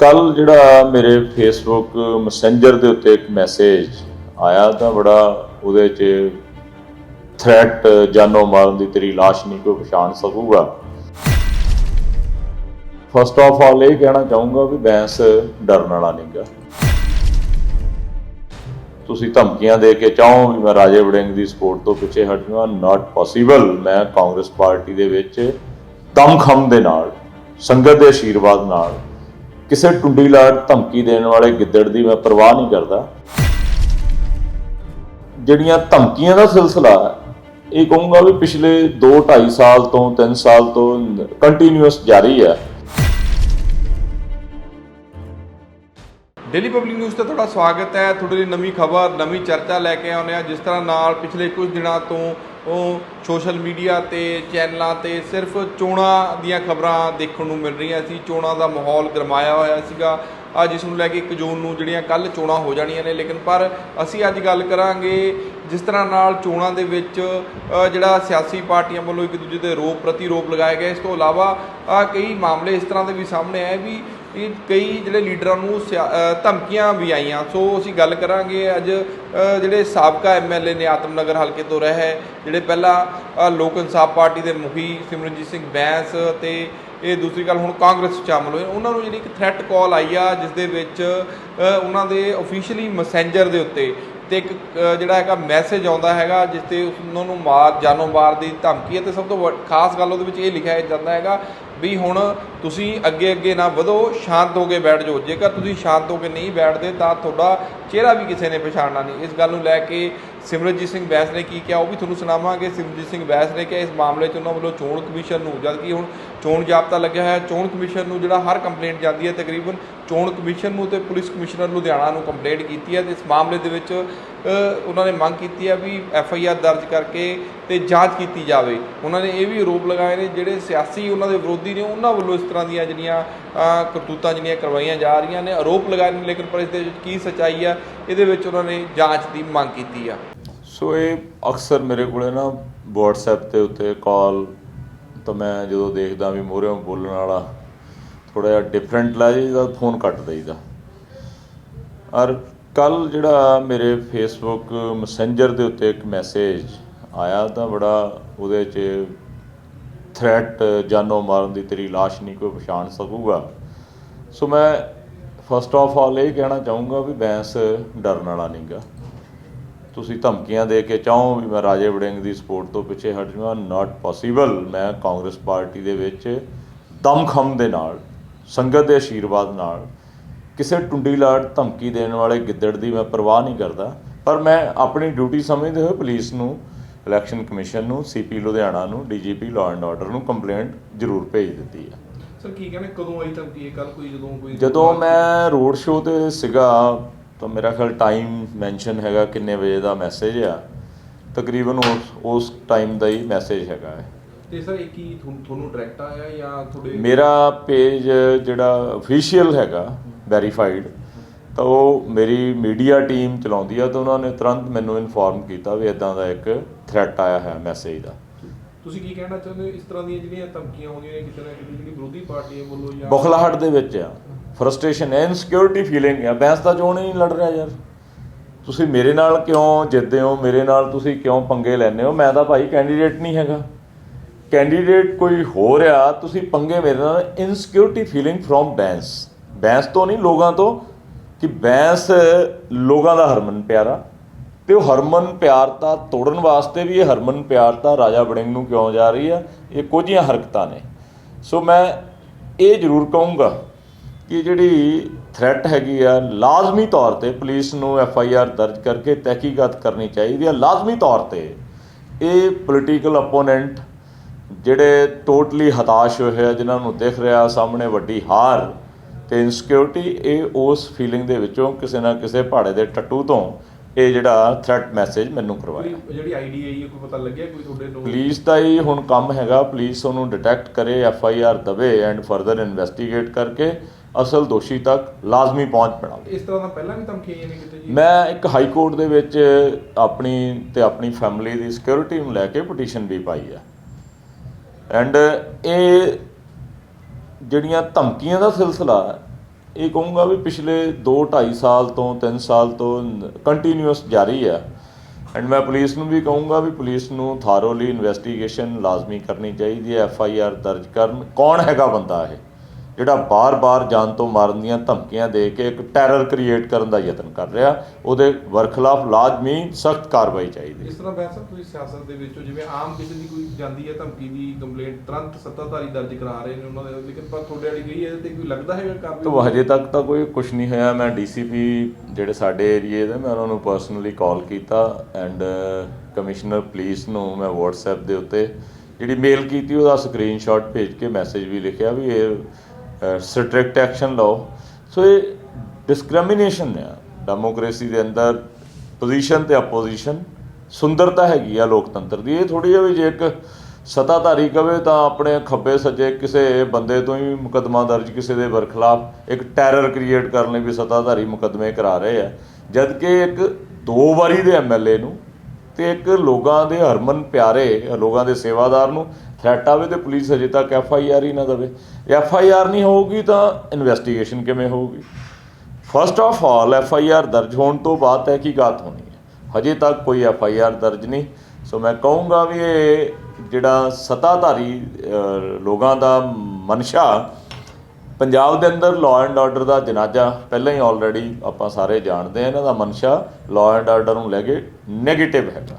ਕੱਲ ਜਿਹੜਾ ਮੇਰੇ ਫੇਸਬੁੱਕ ਮੈਸੇਂਜਰ ਦੇ ਉੱਤੇ ਇੱਕ ਮੈਸੇਜ ਆਇਆ ਤਾਂ ਬੜਾ ਉਹਦੇ 'ਚ ਥ੍ਰੈਟ ਜਾਨੋਂ ਮਾਰਨ ਦੀ ਤੇਰੀ ਲਾਸ਼ ਨਹੀਂ ਕੋਈ ਪਛਾਣ ਸਕੂਗਾ। ਫਸਟ ਆਫ ਆਲ ਇਹ ਕਹਿਣਾ ਚਾਹੂੰਗਾ ਵੀ ਬੈਂਸ ਡਰਨ ਵਾਲਾ ਨਹੀਂਗਾ ਤੁਸੀਂ ਧਮਕੀਆਂ ਦੇ ਕੇ ਚਾਹੋ ਵੀ ਮੈਂ ਰਾਜੇ ਵੜਿੰਗ ਦੀ ਸਪੋਰਟ ਤੋਂ ਪਿੱਛੇ ਹਟ ਜਾਵਾਂ। ਨਾਟ ਪੋਸੀਬਲ ਮੈਂ ਕਾਂਗਰਸ ਪਾਰਟੀ ਦੇ ਵਿੱਚ ਦਮਖਮ ਦੇ ਨਾਲ, ਸੰਗਤ ਦੇ ਆਸ਼ੀਰਵਾਦ ਨਾਲ ਕਿਸੇ ਟੁੰਡੀ ਲਾੜ ਧਮਕੀ ਦੇਣ ਵਾਲੇ ਗਿੱਦੜ ਦੀ ਮੈਂ ਪਰਵਾਹ ਨਹੀਂ ਕਰਦਾ। ਜਿਹੜੀਆਂ ਧਮਕੀਆਂ ਦਾ ਸਿਲਸਿਲਾ ਹੈ, ਇਹ ਕਹੂੰਗਾ ਵੀ ਪਿਛਲੇ 2 2.5 ਸਾਲ ਤੋਂ 3 ਸਾਲ ਤੋਂ ਕੰਟੀਨਿਊਸ ਜਾਰੀ ਹੈ। ਡੇਲੀ ਪਬਲਿਕ ਨਿਊਜ਼ ਤੇ ਤੁਹਾਡਾ ਸਵਾਗਤ ਹੈ। ਤੁਹਾਡੇ ਲਈ ਨਵੀਂ ਖਬਰ, ਨਵੀਂ ਚਰਚਾ ਲੈ ਕੇ ਆਉਂਦੇ ਆ ਜਿਸ ਤਰ੍ਹਾਂ ਨਾਲ ਪਿਛਲੇ ਕੁਝ ਦਿਨਾਂ ਤੋਂ ਉਹ ਸੋਸ਼ਲ ਮੀਡੀਆ ਤੇ ਚੈਨਲਾਂ ਤੇ ਸਿਰਫ ਚੋਣਾਂ ਦੀਆਂ ਖਬਰਾਂ ਦੇਖਣ ਨੂੰ ਮਿਲ ਰਹੀਆਂ ਸੀ। ਚੋਣਾਂ ਦਾ ਮਾਹੌਲ ਗਰਮਾਇਆ ਹੋਇਆ ਸੀਗਾ। ਅੱਜ ਇਸ ਨੂੰ ਲੈ ਕੇ 1 ਜੂਨ ਨੂੰ ਜਿਹੜੀਆਂ ਕੱਲ ਚੋਣਾਂ ਹੋ ਜਾਣੀਆਂ ਨੇ, ਲੇਕਿਨ ਪਰ ਅਸੀਂ ਅੱਜ ਗੱਲ ਕਰਾਂਗੇ ਜਿਸ ਤਰ੍ਹਾਂ ਨਾਲ ਚੋਣਾਂ ਦੇ ਵਿੱਚ ਜਿਹੜਾ ਸਿਆਸੀ ਪਾਰਟੀਆਂ ਵੱਲੋਂ ਇੱਕ ਦੂਜੇ ਦੇ ਰੋਪ ਪ੍ਰਤੀਰੋਪ ਲਗਾਏ ਗਏ। ਇਸ ਤੋਂ ਇਲਾਵਾ ਕਈ ਮਾਮਲੇ ਇਸ ਤਰ੍ਹਾਂ ਦੇ ਵੀ ਸਾਹਮਣੇ ਆਏ ਵੀ ਇਹ ਕਈ ਜਿਹੜੇ ਲੀਡਰਾਂ ਨੂੰ ਸਿਆ- ਧਮਕੀਆਂ ਵੀ ਆਈਆਂ। ਸੋ ਅਸੀਂ ਗੱਲ ਕਰਾਂਗੇ ਅੱਜ ਜਿਹੜੇ ਸਾਬਕਾ ਐਮਐਲਏ ਨੇ ਆਤਮਨਗਰ ਹਲਕੇ ਤੋਂ ਰਹੇ ਜਿਹੜੇ ਪਹਿਲਾਂ ਲੋਕ ਇਨਸਾਫ ਪਾਰਟੀ ਦੇ ਮੁਖੀ ਸਿਮਰਨਜੀਤ ਸਿੰਘ ਬੈਂਸ ਤੇ ਇਹ ਦੂਸਰੀ ਗੱਲ ਹੁਣ ਕਾਂਗਰਸ 'ਚ ਸ਼ਾਮਲ ਹੋਏ। ਉਹਨਾਂ ਨੂੰ ਜਿਹੜੀ ਇੱਕ ਥ੍ਰੈਟ ਕਾਲ ਆਈ ਆ, ਜਿਸ ਦੇ ਵਿੱਚ ਉਹਨਾਂ ਦੇ ਅਫੀਸ਼ੀਅਲੀ ਮੈਸੇਂਜਰ ਦੇ ਉੱਤੇ ਤੇ ਇੱਕ ਜਿਹੜਾ ਹੈਗਾ ਮੈਸੇਜ ਆਉਂਦਾ ਹੈਗਾ, ਜਿਸ ਤੇ ਉਹਨਾਂ ਨੂੰ ਮਾਰ, ਜਾਨੋਂ ਮਾਰ ਦੀ ਧਮਕੀ ਹੈ ਤੇ ਸਭ ਤੋਂ ਵੱਡ- ਖਾਸ ਗੱਲ ਉਹਦੇ ਵਿੱਚ ਇਹ ਲਿਖਿਆ ਜਾਂਦਾ ਹੈਗਾ ਵੀ ਹੁਣ ਤੁਸੀਂ ਅੱਗੇ ਅੱਗੇ ਨਾ ਵਧੋ, ਸ਼ਾਂਤ ਹੋ ਕੇ ਬੈਠ ਜਾਓ। ਜੇਕਰ ਤੁਸੀਂ ਸ਼ਾਂਤ ਹੋ ਕੇ ਨਹੀਂ ਬੈਠਦੇ, ਤਾਂ ਤੁਹਾਡਾ ਚਿਹਰਾ ਵੀ ਕਿਸੇ ਨੇ ਪਛਾਣਨਾ ਨਹੀਂ। ਇਸ ਗੱਲ ਨੂੰ ਲੈ ਕੇ ਸਿਮਰਨਜੀਤ ਸਿੰਘ ਬੈਂਸ ਨੇ ਕੀ ਕਿਹਾ ਉਹ ਵੀ ਤੁਹਾਨੂੰ ਸੁਣਾਵਾਂਗੇ। ਸਿਮਰਜੀਤ ਸਿੰਘ ਬੈਂਸ ਨੇ ਕਿਹਾ ਇਸ ਮਾਮਲੇ 'ਚ ਉਹਨਾਂ ਵੱਲੋਂ ਚੋਣ ਕਮਿਸ਼ਨ ਨੂੰ, ਜਦਕਿ ਹੁਣ ਚੋਣ ਜਾਬਤਾ ਲੱਗਿਆ ਹੋਇਆ, ਚੋਣ ਕਮਿਸ਼ਨ ਨੂੰ ਜਿਹੜਾ ਹਰ ਕੰਪਲੇਂਟ ਜਾਂਦੀ ਹੈ ਤਕਰੀਬਨ ਚੋਣ ਕਮਿਸ਼ਨ ਨੂੰ ਤੇ ਪੁਲਿਸ ਕਮਿਸ਼ਨਰ ਲੁਧਿਆਣਾ ਨੂੰ ਕੰਪਲੇਂਟ ਕੀਤੀ ਹੈ ਤੇ ਇਸ ਮਾਮਲੇ ਦੇ ਵਿੱਚ ਉਹਨਾਂ ਨੇ ਮੰਗ ਕੀਤੀ ਹੈ ਵੀ ਐਫ ਆਈ ਆਰ ਦਰਜ ਕਰਕੇ ਤੇ ਜਾਂਚ ਕੀਤੀ ਜਾਵੇ। ਉਹਨਾਂ ਨੇ ਇਹ ਵੀ ਆਰੋਪ ਲਗਾਏ ਨੇ, ਜਿਹੜੇ ਸਿਆਸੀ ਉਹਨਾਂ ਦੇ ਵਿਰੋਧੀ ਨੇ, ਉਹਨਾਂ ਵੱਲੋਂ ਇਸ ਤਰ੍ਹਾਂ ਦੀਆਂ ਜਿਹੜੀਆਂ ਕਰਤੂਤਾਂ ਜਿਹੜੀਆਂ ਕਰਵਾਈਆਂ ਜਾ ਰਹੀਆਂ ਨੇ। ਆਰੋਪ ਲਗਾਏ ਨੇ, ਲੇਕਿਨ ਪਰ ਇਸ ਦੇ ਵਿੱਚ ਕੀ ਸੱਚਾਈ ਆ, ਇਹਦੇ ਵਿੱਚ ਉਹਨਾਂ ਨੇ ਜਾਂਚ ਦੀ ਮੰਗ ਕੀਤੀ ਆ। ਸੋ ਇਹ ਅਕਸਰ ਮੇਰੇ ਕੋਲੇ ਨਾ WhatsApp ਤੇ ਉੱਤੇ ਕਾਲ ਤਾਂ ਮੈਂ ਜਦੋਂ ਦੇਖਦਾ ਵੀ ਮੋਹਰੇ ਬੋਲਣ ਵਾਲਾ ਥੋੜਾ ਜਿਹਾ ਡਿਫਰੈਂਟ ਲੱਗਦਾ ਫੋਨ ਕੱਟ ਦਈਦਾ। ਔਰ ਕੱਲ ਜਿਹੜਾ ਮੇਰੇ ਫੇਸਬੁੱਕ ਮੈਸੇਂਜਰ ਦੇ ਉੱਤੇ ਇੱਕ ਮੈਸੇਜ ਆਇਆ, ਤਾਂ ਬੜਾ ਉਹਦੇ 'ਚ ਥ੍ਰੈਟ ਜਾਨੋਂ ਮਾਰਨ ਦੀ ਤੇਰੀ ਲਾਸ਼ ਨਹੀਂ ਕੋਈ ਪਛਾਣ ਸਕੂਗਾ। ਸੋ ਮੈਂ ਫਸਟ ਆਫ ਆਲ ਇਹ ਕਹਿਣਾ ਚਾਹੂੰਗਾ ਵੀ ਬੈਂਸ ਡਰਨ ਵਾਲਾ ਨਹੀਂਗਾ। ਤੁਸੀਂ ਧਮਕੀਆਂ ਦੇ ਕੇ ਚਾਹੋ ਵੀ ਮੈਂ ਰਾਜੇ ਵੜਿੰਗ ਦੀ ਸਪੋਰਟ ਤੋਂ ਪਿੱਛੇ ਹਟ ਜਾਵਾਂ ਨਾਟ ਪੋਸੀਬਲ ਮੈਂ ਕਾਂਗਰਸ ਪਾਰਟੀ ਦੇ ਵਿੱਚ ਦਮਖਮ ਦੇ ਨਾਲ ਸੰਗਤ ਦੇ ਆਸ਼ੀਰਵਾਦ ਨਾਲ ਕਿਸੇ ਟੁੰਡੀ ਲਾੜ ਧਮਕੀ ਦੇਣ ਵਾਲੇ ਗਿੱਦੜ ਦੀ ਮੈਂ ਪਰਵਾਹ ਨਹੀਂ ਕਰਦਾ ਪਰ ਮੈਂ ਆਪਣੀ ਡਿਊਟੀ ਸਮਝਦੇ ਹੋਏ ਪੁਲਿਸ ਨੂੰ ਇਲੈਕਸ਼ਨ ਕਮਿਸ਼ਨ ਨੂੰ ਸੀਪੀ ਲੁਧਿਆਣਾ ਨੂੰ ਡੀਜੀਪੀ ਲਾਅ ਐਂਡ ਆਰਡਰ ਨੂੰ ਕੰਪਲੇਂਟ ਜ਼ਰੂਰ ਭੇਜ ਦਿੱਤੀ ਹੈ। ਸਰ ਕੀ ਕਹਿੰਦੇ ਕਦੋਂ ਆਈ ਧਮਕੀ? ਇਹ ਕੱਲ ਕੋਈ ਜਦੋਂ ਕੋਈ ਜਦੋਂ ਮੈਂ ਰੋਡ ਸ਼ੋਅ ਤੇ ਸੀਗਾ ਤਾਂ ਮੇਰਾ ਖਿਆਲ ਟਾਈਮ ਮੈਂਸ਼ਨ ਹੈਗਾ ਕਿੰਨੇ ਵਜੇ ਦਾ ਮੈਸੇਜ ਆ। ਤਕਰੀਬਨ ਉਸ ਉਸ ਟਾਈਮ ਦਾ ਹੀ ਮੈਸੇਜ ਹੈਗਾ ਹੈ ਤੇ ਸਰ ਇਹ ਕੀ ਤੁਹਾਨੂੰ ਤੁਹਾਨੂੰ ਡਾਇਰੈਕਟ ਆਇਆ ਜਾਂ ਤੁਹਾਡੇ ਮੇਰਾ ਪੇਜ ਜਿਹੜਾ ਅਫੀਸ਼ੀਅਲ ਹੈਗਾ ਵੈਰੀਫਾਈਡ ਤਾਂ ਉਹ ਮੇਰੀ ਮੀਡੀਆ ਟੀਮ ਚਲਾਉਂਦੀ ਆ ਤਾਂ ਉਹਨਾਂ ਨੇ ਤੁਰੰਤ ਮੈਨੂੰ ਇਨਫੋਰਮ ਕੀਤਾ ਵੀ ਇਦਾਂ ਦਾ ਇੱਕ ਥ੍ਰੈਟ ਆਇਆ ਹੈ ਮੈਸੇਜ ਦਾ। ਤੁਸੀਂ ਕੀ ਕਹਿਣਾ ਚਾਹੁੰਦੇ ਹੋ? ਇਸ ਤਰ੍ਹਾਂ ਦੀਆਂ ਜਿਹੜੀਆਂ ਧਮਕੀਆਂ ਆਉਂਦੀਆਂ ਨੇ ਕਿਤੇ ਨਾ ਕਿਤੇ ਜਿਹੜੀ ਵਿਰੋਧੀ ਪਾਰਟੀਆਂ ਵੱਲੋਂ ਜਾਂ ਬੁਖਲਾਹਟ ਦੇ ਵਿੱਚ ਆ। ਫਰਸਟ੍ਰੇਸ਼ਨ ਐ ਇਨਸਿਕਿਉਰਿਟੀ ਫੀਲਿੰਗ ਆ। ਬੈਂਸ ਦਾ ਚੋਣ ਹੀ ਨਹੀਂ ਲੜ ਰਿਹਾ ਯਾਰ। ਤੁਸੀਂ ਮੇਰੇ ਨਾਲ ਕਿਉਂ ਜਿੱਤਦੇ ਹੋ? ਮੇਰੇ ਨਾਲ ਤੁਸੀਂ ਕਿਉਂ ਪੰਗੇ ਲੈਂਦੇ ਹੋ? ਮੈਂ ਤਾਂ ਭਾਈ ਕੈਂਡੀਡੇਟ ਨਹੀਂ ਹੈਗਾ। ਕੈਂਡੀਡੇਟ ਕੋਈ ਹੋ ਰਿਹਾ, ਤੁਸੀਂ ਪੰਗੇ ਮੇਰੇ ਨਾਲ insecurity feeling from Bains Bains ਤੋਂ ਨਹੀਂ, ਲੋਕਾਂ ਤੋਂ, ਕਿ ਬੈਂਸ ਲੋਕਾਂ ਦਾ ਹਰਮਨ ਪਿਆਰਾ, ਤੇ ਉਹ ਹਰਮਨ ਪਿਆਰਤਾ ਤੋੜਨ ਵਾਸਤੇ ਵੀ, ਇਹ ਹਰਮਨ ਪਿਆਰਤਾ ਰਾਜਾ ਵੜਿੰਗ ਨੂੰ ਕਿਉਂ ਜਾ ਰਹੀ ਆ, ਇਹ ਕੁਝੀਆਂ ਹਰਕਤਾਂ ਨੇ। ਸੋ ਮੈਂ ਇਹ ਜ਼ਰੂਰ ਕਹੂੰਗਾ ਕਿ ਜਿਹੜੀ ਥ੍ਰੈਟ ਹੈਗੀ ਆ, ਲਾਜ਼ਮੀ ਤੌਰ ਤੇ ਪੁਲਿਸ ਨੂੰ ਐਫ ਆਈ ਆਰ ਦਰਜ ਕਰਕੇ ਤਹਿਕੀਕਾਤ ਕਰਨੀ ਚਾਹੀਦੀ ਆ, ਲਾਜ਼ਮੀ ਤੌਰ ਤੇ। ਇਹ ਪੋਲੀਟੀਕਲ ਅਪੋਨੈਂਟ ਜਿਹੜੇ ਟੋਟਲੀ ਹਤਾਸ਼ ਹੋਏ ਆ ਜਿਨ੍ਹਾਂ ਨੂੰ ਦਿਖ ਰਿਹਾ ਸਾਹਮਣੇ ਵੱਡੀ ਹਾਰ ਤੇ ਇਨਸਿਕਿਉਰਿਟੀ ਇਹ ਉਸ ਫੀਲਿੰਗ ਦੇ ਵਿੱਚੋਂ ਕਿਸੇ ਨਾ ਕਿਸੇ ਪਹਾੜੇ ਦੇ ਟੱਟੂ ਤੋਂ ਇਹ ਜਿਹੜਾ ਥ੍ਰੈਟ ਮੈਸੇਜ ਮੈਨੂੰ ਕਰਵਾਇਆ। ਜਿਹੜੀ ਆਈਡੀ ਆਈ ਹੈ ਕੋਈ ਪਤਾ ਲੱਗਿਆ ਕੋਈ ਤੁਹਾਡੇ ਨੂੰ ਪੁਲਿਸ ਦਾ ਹੀ ਹੁਣ ਕੰਮ ਹੈਗਾ ਪੁਲਿਸ ਉਹਨੂੰ ਡਿਟੈਕਟ ਕਰੇ ਐਫ ਆਈ ਆਰ ਦਵੇ ਐਂਡ ਫਰਦਰ ਇਨਵੈਸਟੀਗੇਟ ਕਰਕੇ ਅਸਲ ਦੋਸ਼ੀ ਤੱਕ ਲਾਜ਼ਮੀ ਪਹੁੰਚ ਬਣਾਵੇ। ਇਸ ਤਰ੍ਹਾਂ ਦਾ ਪਹਿਲਾਂ ਵੀ ਧਮਕੀਆਂ ਆਈਆਂ ਨੇ ਕਿਤੇ ਜੀ? ਮੈਂ ਇੱਕ ਹਾਈ ਕੋਰਟ ਦੇ ਵਿੱਚ ਆਪਣੀ ਤੇ ਆਪਣੀ ਫੈਮਿਲੀ ਦੀ ਸਿਕਿਉਰਿਟੀ ਨੂੰ ਲੈ ਕੇ ਪਟੀਸ਼ਨ ਵੀ ਪਾਈ ਆ। ਐਂਡ ਇਹ ਜਿਹੜੀਆਂ ਧਮਕੀਆਂ ਦਾ ਸਿਲਸਿਲਾ ਇਹ ਕਹੂੰਗਾ ਵੀ ਪਿਛਲੇ 2 2.5 ਸਾਲ ਤੋਂ 3 ਸਾਲ ਤੋਂ ਕੰਟੀਨਿਊਸ ਜਾਰੀ ਆ ਐਂਡ ਮੈਂ ਪੁਲਿਸ ਨੂੰ ਵੀ ਕਹੂੰਗਾ ਵੀ ਪੁਲਿਸ ਨੂੰ ਥਾਰੋਲੀ ਇਨਵੈਸਟੀਗੇਸ਼ਨ ਲਾਜ਼ਮੀ ਕਰਨੀ ਚਾਹੀਦੀ ਹੈ ਐਫ ਆਈ ਆਰ ਦਰਜ ਕਰਨ। ਕੌਣ ਹੈਗਾ ਬੰਦਾ ਇਹ? ਜਿਹੜਾ ਬਾਰ-ਬਾਰ ਜਾਨ ਤੋਂ ਮਾਰਨ ਦੀਆਂ ਧਮਕੀਆਂ ਦੇ ਕੇ ਇੱਕ ਟੈਰਰ ਕ੍ਰੀਏਟ ਕਰਨ ਦਾ ਯਤਨ ਕਰ ਰਿਹਾ ਉਹਦੇ ਵਰਖਲਾਫ ਲਾਜ਼ਮੀ ਸਖਤ ਕਾਰਵਾਈ ਚਾਹੀਦੀ ਇਸ ਤਰ੍ਹਾਂ ਸਾਹਿਬ ਤੁਸੀਂ ਸਿਆਸਤ ਦੇ ਵਿੱਚੋਂ ਜਿਵੇਂ ਆਮ ਕਿਸੇ ਦੀ ਕੋਈ ਜਾਂਦੀ ਹੈ ਧਮਕੀ ਦੀ ਕੰਪਲੇਂਟ ਤੁਰੰਤ ਸੱਤਾਧਾਰੀ ਦਰਜ ਕਰਾ ਰਹੇ ਨੇ ਉਹਨਾਂ ਦੇ ਲੇਕਿਨ ਪਰ ਤੁਹਾਡੇ ਵਾਲੀ ਗਈ ਇਹਦੇ ਤੇ ਕੋਈ ਲੱਗਦਾ ਹੈਗਾ ਕਾਰਵਾਈ? ਤੋ ਹਜੇ ਤੱਕ ਤਾਂ ਕੋਈ ਕੁਝ ਨਹੀਂ ਹੋਇਆ ਮੈਂ ਡੀਸੀਪੀ ਜਿਹੜੇ ਸਾਡੇ ਏਰੀਏ ਦੇ ਮੈਂ ਉਹਨਾਂ ਨੂੰ ਪਰਸਨਲੀ ਕਾਲ ਕੀਤਾ ਐਂਡ ਕਮਿਸ਼ਨਰ ਪੁਲਿਸ ਨੂੰ ਮੈਂ WhatsApp ਦੇ ਉੱਤੇ ਜਿਹੜੀ ਮੇਲ ਕੀਤੀ ਉਹਦਾ ਸਕਰੀਨਸ਼ਾਟ ਭੇਜ ਕੇ ਮੈਸੇਜ ਵੀ ਲਿਖਿਆ ਵੀ ਇਹ ਸਟ੍ਰਿਕਟ ਐਕਸ਼ਨ ਲਓ। ਸੋ ਇਹ ਡਿਸਕ੍ਰਿਮੀਨੇਸ਼ਨ ਆ। ਡੈਮੋਕ੍ਰੇਸੀ ਦੇ ਅੰਦਰ ਪੋਜੀਸ਼ਨ ਤੇ ਆਪੋਜੀਸ਼ਨ ਸੁੰਦਰਤਾ ਹੈਗੀ ਆ ਲੋਕਤੰਤਰ ਦੀ। ਇਹ ਥੋੜੀ ਜਿਹੀ ਵੀ ਜੇ ਇੱਕ ਸਤਾਧਾਰੀ ਕਵੇ ਤਾਂ ਆਪਣੇ ਖੱਬੇ ਸੱਜੇ ਕਿਸੇ ਬੰਦੇ ਤੋਂ ਹੀ ਮੁਕੱਦਮਾ ਦਰਜ ਕਿਸੇ ਦੇ ਵਰਖਲਾਫ ਇੱਕ ਟੈਰਰ ਕ੍ਰੀਏਟ ਕਰਨ ਲਈ ਵੀ ਸਤਾਧਾਰੀ ਮੁਕੱਦਮੇ ਕਰਾ ਰਹੇ ਆ। ਜਦ ਕਿ ਇੱਕ ਦੋ ਵਾਰੀ ਦੇ ਐਮਐਲਏ ਨੂੰ ਤੇ ਇੱਕ ਲੋਕਾਂ ਦੇ ਹਰਮਨ ਪਿਆਰੇ, ਲੋਕਾਂ ਦੇ ਸੇਵਾਦਾਰ ਨੂੰ ਥ੍ਰੈਟ ਆਵੇ ਤੇ ਪੁਲਿਸ ਹਜੇ ਤੱਕ ਐਫ ਆਈ ਆਰ ਹੀ ਨਾ ਦੇਵੇ। ਐਫ ਆਈ ਆਰ ਨਹੀਂ ਹੋਊਗੀ ਤਾਂ ਇਨਵੈਸਟੀਗੇਸ਼ਨ ਕਿਵੇਂ ਹੋਊਗੀ? First of all F I R ਦਰਜ ਹੋਣ ਤੋਂ ਬਾਅਦ ਤਹਿਕੀਕਾਤ ਹੋਣੀ ਹੈ। ਹਜੇ ਤੱਕ ਕੋਈ ਐਫ ਆਈ ਆਰ ਦਰਜ ਨਹੀਂ। ਸੋ ਮੈਂ ਕਹੂੰਗਾ ਵੀ ਇਹ ਜਿਹੜਾ ਸਤਾਧਾਰੀ ਲੋਕਾਂ ਦਾ ਮਨਸ਼ਾ, ਪੰਜਾਬ ਦੇ ਅੰਦਰ ਲਾਅ ਐਂਡ ਆਰਡਰ ਦਾ ਜਨਾਜ਼ਾ, ਪਹਿਲਾਂ ਹੀ ਆਲਰੇਡੀ ਆਪਾਂ ਸਾਰੇ ਜਾਣਦੇ ਆ ਇਹਨਾਂ ਦਾ ਮਨਸ਼ਾ ਲਾਅ ਐਂਡ ਆਰਡਰ ਨੂੰ ਲੈ ਕੇ 네ਗੇਟਿਵ ਹੈਗਾ।